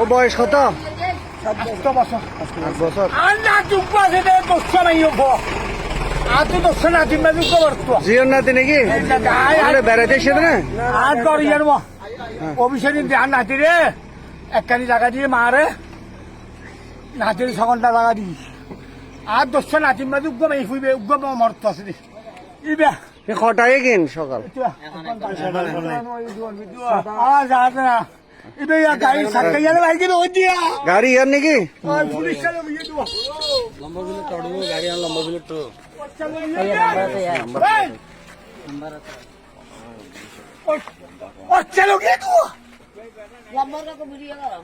ও বয়স কত? জিওর নাতি নাকি? ওখানে বেড়াইতে এসে না? আর কর ইয়ার মো। অভিষেক ধ্যান নাতি রে একখানি জায়গা দিয়ে মারে নাতির ছঘন্টা জায়গা দি আর দোষ নাতি বাজু উগ্গম এই ফুইবে উগ্গম মরত আছে রে। এ কটায় কিন সকাল? আর যা না ইবে ইয়া গাড়ি সাক্কা ইয়ার ভাই কি ওই দিয়া গাড়ি ইয়ার নাকি ওই পুলিশ চলো ইয়ে দিও লম্বা বিলে চড়বো গাড়ি আর লম্বা বিলে তো চলো ইয়ে দিয়া ও চলো কে তুই লম্বা করে ভিডিও করো